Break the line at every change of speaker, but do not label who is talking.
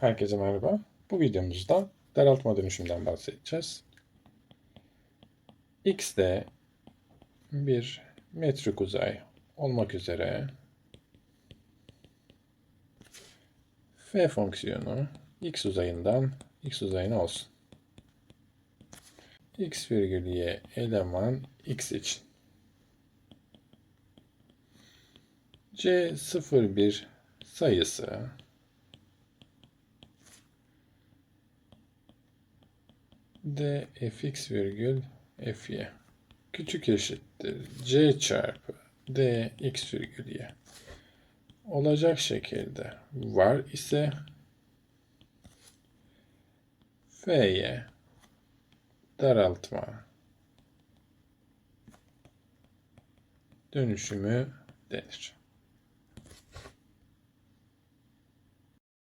Herkese merhaba. Bu videomuzda daraltma dönüşümden bahsedeceğiz. X'de bir metrik uzay olmak üzere f fonksiyonu x uzayından x uzayına olsun. x virgül y eleman x için. C01 sayısı d fx virgül fy küçük eşittir c çarpı d x virgül y olacak şekilde var ise f'ye daraltma dönüşümü denir.